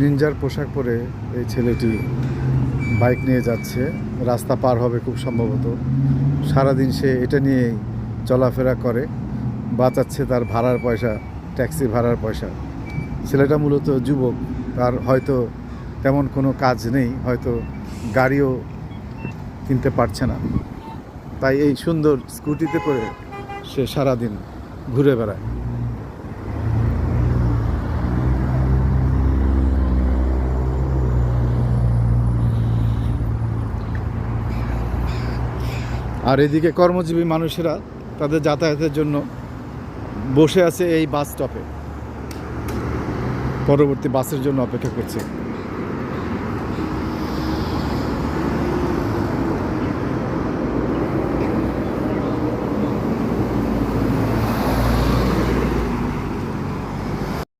নিনজার পোশাক পরে এই ছেলেটি বাইক নিয়ে যাচ্ছে। রাস্তা পার হবে খুব সম্ভবত। সারাদিন সে এটা নিয়েই চলাফেরা করে। বাঁচাচ্ছে তার ভাড়ার পয়সা ট্যাক্সি ভাড়ার পয়সা। ছেলেটা মূলত যুবক, তার হয়তো তেমন কোনো কাজ নেই, হয়তো গাড়িও কিনতে পারছে না। তাই এই সুন্দর স্কুটিতে করে সে সারাদিন ঘুরে বেড়ায়। আর এদিকে কর্মজীবী মানুষেরা তাদের যাতায়াতের জন্য বসে আছে এই বাস স্টপে পরবর্তী বাসের জন্য অপেক্ষা করছে।